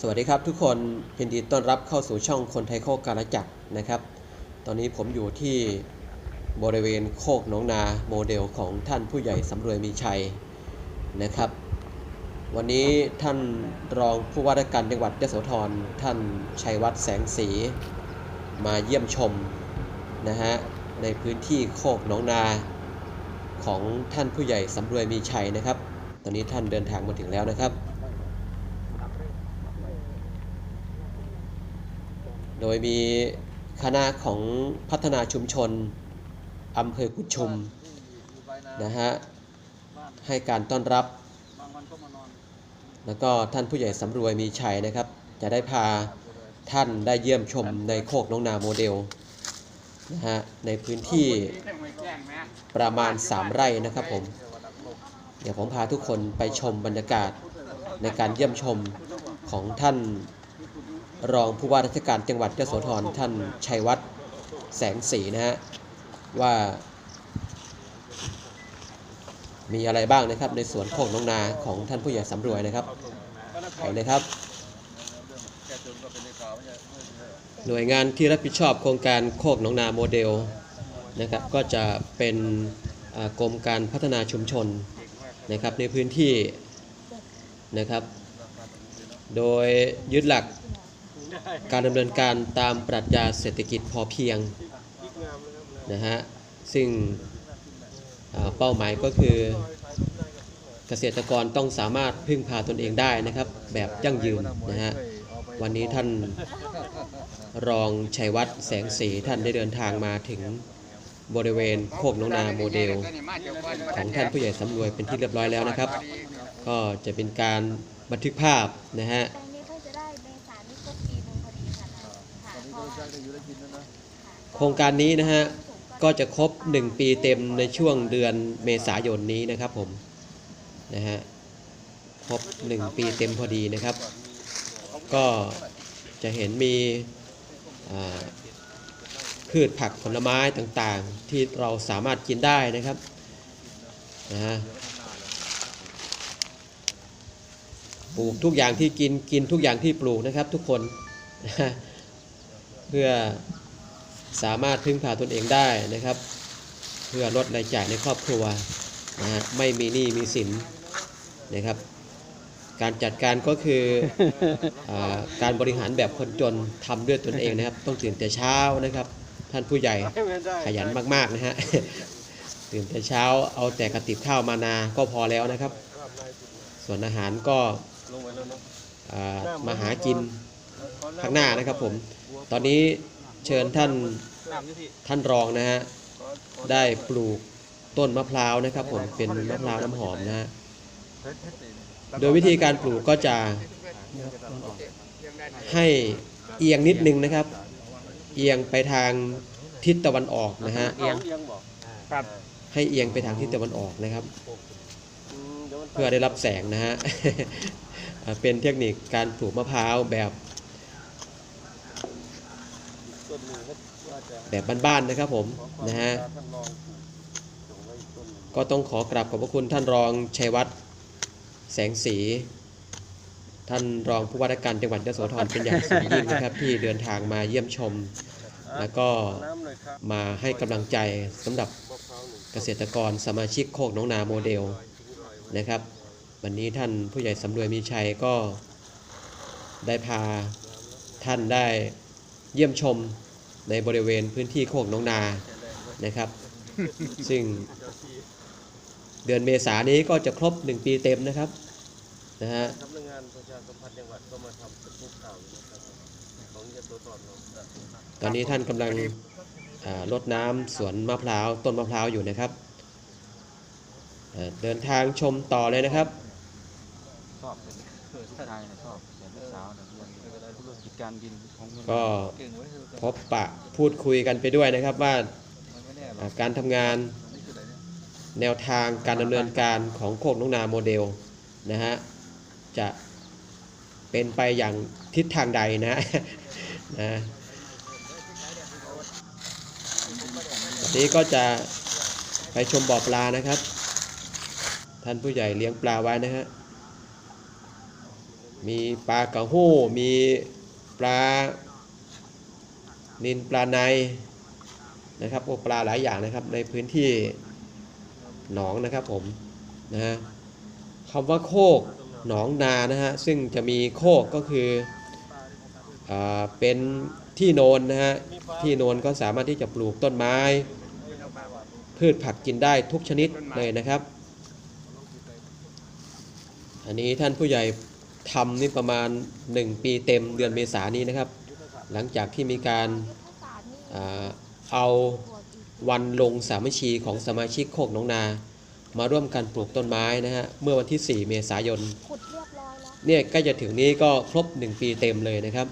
สวัสดีครับทุกคนยินดีต้อนรับเข้าสู่ช่องคนไทยโคกการจักรนะครับ ตอนนี้ผมอยู่ที่บริเวณโคกหนองนาโมเดลของท่านผู้ใหญ่สำรวยมีชัยนะครับ วันนี้ท่านรองผู้ว่าราชการจังหวัดยโสธรท่านชัยวัฒน์แสงสี มาเยี่ยมชมนะฮะในพื้นที่โคกหนองนาของท่านผู้ใหญ่สำรวยมีชัยนะครับ ตอนนี้ท่านเดินทางมาถึงแล้วนะครับ โดยมีคณะของพัฒนาชุมชนอำเภอกุดชุมนะฮะให้การต้อนรับ แล้วก็ท่านผู้ใหญ่สำรวยมีชัยนะครับ จะได้พาท่านได้เยี่ยมชมในโคกน้องนาโมเดลนะฮะในพื้นที่ประมาณ 3 ไร่นะครับผม เดี๋ยวผมพาทุกคนไปชมบรรยากาศในการเยี่ยมชมของท่าน รองผู้ว่าราชการจังหวัดยโสธรท่านชัยวัฒน์แสงสีนะฮะว่า มีอะไรบ้างนะครับในสวนโคกน้องนาของท่านผู้ใหญ่สำรวยนะครับไปเลยครับ หน่วยงานที่รับผิดชอบโครงการโคกหนองนาโมเดลนะครับก็จะเป็นกรมการพัฒนาชุมชนนะครับในพื้นที่นะครับ โดยยึดหลัก การดำเนินการตามปรัชญาเศรษฐกิจพอเพียงนะฮะซึ่งเป้าหมายก็คือเกษตรกรต้องสามารถพึ่งพาตนเองได้นะครับ แบบยั่งยืนนะฮะวันนี้ท่านรองชัยวัฒน์แสงสีท่านได้เดินทางมาถึงบริเวณโคกน้องนาโมเดล ของท่านผู้ใหญ่สำรวยเป็นที่เรียบร้อยแล้วนะครับ ก็จะเป็นการบันทึกภาพนะฮะ โครงการนี้นะฮะก็จะครบ 1 ปีเต็มในช่วงเดือนเมษายนนี้นะครับผมนะฮะครบ 1 ปีเต็มพอดีนะครับ ก็จะเห็นมีพืชผักผลไม้ต่างๆ ที่เราสามารถกินได้นะครับนะฮะปลูกทุกอย่างที่กินกินทุกอย่างที่ปลูกนะครับทุกคนนะเพื่อ สามารถพึ่งพาตนเองได้นะครับ เพื่อลดรายจ่ายในครอบครัวนะฮะไม่มีหนี้มีสินนะครับ การจัดการก็คืออาการบริหารแบบคนจนทำด้วยตนเองนะครับ ต้องตื่นแต่เช้านะครับ ท่านผู้ใหญ่ขยันมากๆนะฮะ ตื่นแต่เช้าเอาแต่กระติบข้าวมานาก็พอแล้วนะครับ ส่วนอาหารก็อ่ามาหากินข้างหน้านะครับผม ตอนนี้ เชิญท่านท่านรองนะฮะได้ปลูกต้นมะพร้าวนะครับผมเป็นมะพร้าวน้ำหอมนะฮะโดยวิธีการปลูกก็จะให้เอียงนิดนึงนะครับ เอียงไปทางทิศตะวันออกนะฮะเอียงครับให้เอียงไปทางทิศตะวันออกนะครับ เพื่อได้รับแสงนะฮะอ่าเป็นเทคนิคการปลูกมะพร้าวแบบ แบบบ้านๆนะครับผมนะฮะก็ต้องขอกราบขอบพระคุณท่านรองชัยวัฒน์แสงสี ท่านรองผู้ว่าราชการจังหวัดยโสธรเป็นอย่างสูงยิ่งนะครับ ที่เดินทางมาเยี่ยมชม แล้วก็มาให้กำลังใจสำหรับเกษตรกรสมาชิกโคกน้องนาโมเดลนะครับ วันนี้ท่านผู้ใหญ่สำรวยมีชัยก็ได้พาท่านได้เยี่ยมชม ในบริเวณพื้นที่โคกหน้องนานะครับ ซึ่งเดือนเมษายนนี้ก็จะครบ 1 ปีเต็มนะครับนะฮะสำนักงานประชาสัมพันธ์จังหวัดก็มาทำเป็นพวกข่าวอยู่นะครับของยโสธรเราตอนนี้ท่านกำลังอ่ารดน้ำสวนมะพร้าวต้นมะพร้าวอยู่นะครับอ่าเดินทางชมต่อเลยนะครับชอบเป็นเพื่อนชายนะชอบเสียงลูกสาวนะเรื่องธุร กิจการบินของเมืองก็เก่งไว้เถอะพบปะพูดคุยกันไปด้วยนะครับว่ามันไม่แน่หรอ่าอกการทำงานนี่คืออะไรเนี่ยแนวทางการดำเนินการของโคกน้องนาโมเดลนะฮะจะเป็นไปอย่างทิศทางใดนะนะวันนี้ก็จะไปชมบ่อปลานะครับ ท่านผู้ใหญ่เลี้ยงปลาไว้นะฮะมีปลากระหู้มี ปลานินปลาในนะครับโอปลาหลายอย่างนะครับในพื้นที่หนองนะครับผมนะฮะคำว่าโคกหนองนานะฮะซึ่งจะมีโคกก็คืออาเป็นที่โนนนะฮะที่โนนก็สามารถที่จะปลูกต้นไม้ พืชผักกินได้ทุกชนิดเลยนะครับ อันนี้ท่านผู้ใหญ่ ทำนี่ประมาณ 1 ปีเต็มเดือนเมษายนนี้นะครับ หลังจากที่มีการเอาวันลงสามัคคีของสมาชิกโคกหน้องนา มาร่วมกันปลูกต้นไม้นะฮะเมื่อวันที่ 4 เมษายนเนี่ยใกล้จะถึงนี้ก็ครบ 1 ปีเต็มเลยนะครับ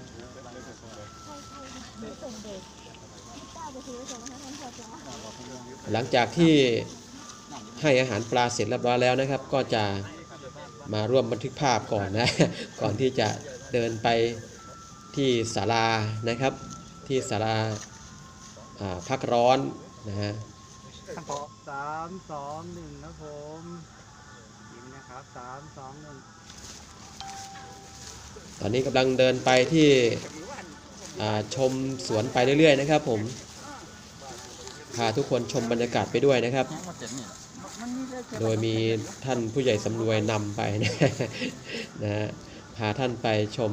หลังจากที่ให้อาหารปลาเสร็จเรียบร้อยแล้วนะครับ ก็จะ มาร่วมบันทึกภาพก่อนนะ ก่อนที่จะเดินไปที่ศาลานะครับ ที่ศาลาอ่าพักร้อนนะฮะสามสองหนึ่งนะผมยิ้มนะครับสามสองหนึ่งตอนนี้กำลังเดินไปที่อ่าชมสวนไปเรื่อยๆนะครับผมพาทุกคนชมบรรยากาศไปด้วยนะครับ โดยมีท่านผู้ใหญ่สำรวยนำไปนะนะฮะพาท่านไปชม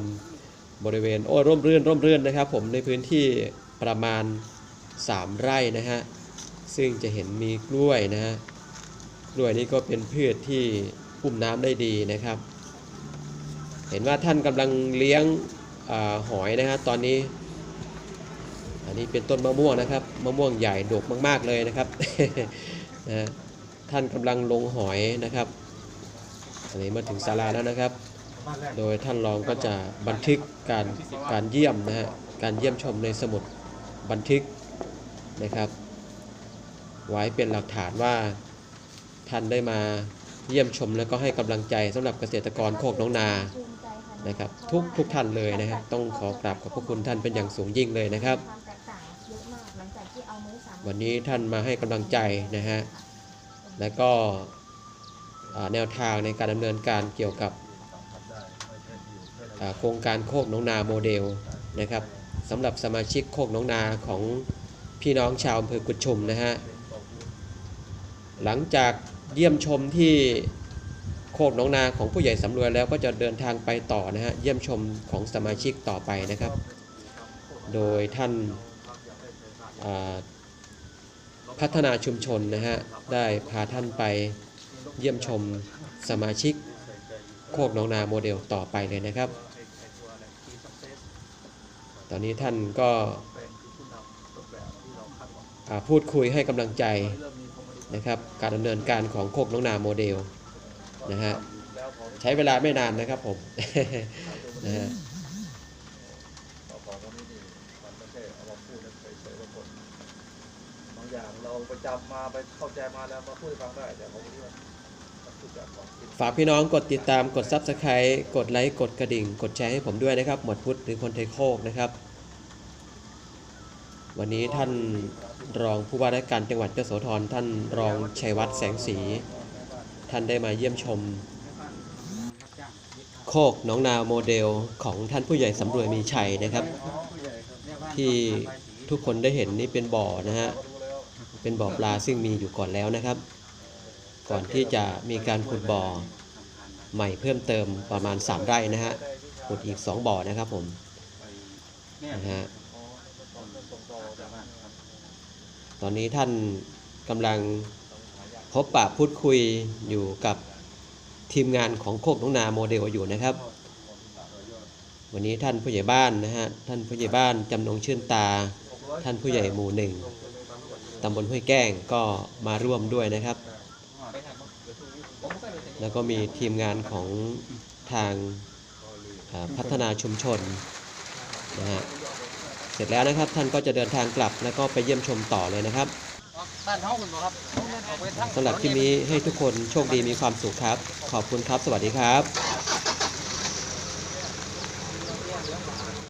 บริเวณโอ้ร่มรื่นร่มรื่นนะครับ ผมในพื้นที่ประมาณ 3 ไร่นะฮะซึ่งจะเห็นมีกล้วยนะฮะกล้วยนี่ก็เป็นพืชที่ปุ่มน้ำได้ดีนะครับ เห็นว่าท่านกำลังเลี้ยงอหอยนะฮะตอนนี้ อันนี้เป็นต้นมะม่วงนะครับมะม่วงใหญ่ดกมาก ๆเลยนะครับนะ ท่านกำลังลงหอยนะครับอันนี้มาถึงศาลาแล้วนะครับ โดยท่านรองก็จะบันทึกการการเยี่ยมนะฮะการเยี่ยมชมในสมุดบันทึกนะครับ ไว้เป็นหลักฐานว่าท่านได้มาเยี่ยมชมแล้วก็ให้กำลังใจสำหรับเกษตรกรโคกน้องนาภูมิใจค่ะนะครับ ทุกทุกท่านเลยนะครับต้องขอกราบขอบพระคุณท่านเป็นอย่างสูงยิ่งเลยนะครับความแตกต่างเยอะมากหลังจากที่เอามื้อสามวันนี้ท่านมาให้กำลังใจนะฮะ และก็แนวทางในการดำเนินการเกี่ยวกับโครงการโคกน้องนาโมเดลนะครับสำหรับสมาชิกโคกน้องนาของพี่น้องชาวอำเภอกุดชุมนะฮะหลังจากเยี่ยมชมที่โคกน้องนาของผู้ใหญ่สำรวยแล้วก็จะเดินทางไปต่อนะฮะเยี่ยมชมของสมาชิกต่อไปนะครับ โดยท่านอ่า พัฒนาชุมชนนะฮะได้พาท่านไปเยี่ยมชมสมาชิกโคกหนองนาโมเดลต่อไปเลยนะครับ ตอนนี้ท่านก็พูดคุยให้กำลังใจนะครับการดำเนินการของโคกหนองนาโมเดลนะฮะใช้เวลาไม่นานนะครับผมนะฮะ บางอย่างเราประ จำมาไปเข้าใจมาแล้วมาพูดฟังได้แต่ของที่ว่าพูดจากความคิดฝากพี่น้องกดติดตามกด Subscribe กดไลค์กดกระดิ่ง กดแชร์ให้ผมด้วยนะครับ หมวดพุทธหรือคนไทยโคกนะครับ วันนี้ท่านรองผู้ว่าราชการจังหวัดยโสธรท่านรองชัยวัฒน์แสงสี ท่านได้มาเยี่ยมชม โคกน้องนาโมเดลของท่านผู้ใหญ่สำรวยมีชัยนะครับ ที่ทุกคนได้เห็นนี่เป็นบ่อนะฮะ เป็นบ่อปลาซึ่งมีอยู่ก่อนแล้วนะครับ ก่อนที่จะมีการขุดบ่อใหม่เพิ่มเติมประมาณ 3 ไร่นะฮะขุดอีก 2 บ่อนะครับผมนะฮะตอนนี้ท่านกำลังพบปะพูดคุยอยู่กับทีมงานของโคกน้องนาโมเดลอยู่นะครับ วันนี้ท่านผู้ใหญ่บ้านนะฮะท่านผู้ใหญ่บ้านจำนงชื่นตา ท่านผู้ใหญ่หมู่หนึ่ง ตำบลห้วยแก้งก็มาร่วมด้วยนะครับ แล้วก็มีทีมงานของทางพัฒนาชุมชนนะฮะเสร็จแล้วนะครับท่านก็จะเดินทางกลับแล้วก็ไปเยี่ยมชมต่อเลยนะครับบ้านเฮาคุณครับสำหรับที่นี้ให้ทุกคนโชคดีมีความสุขครับ ขอบคุณครับ สวัสดีครับ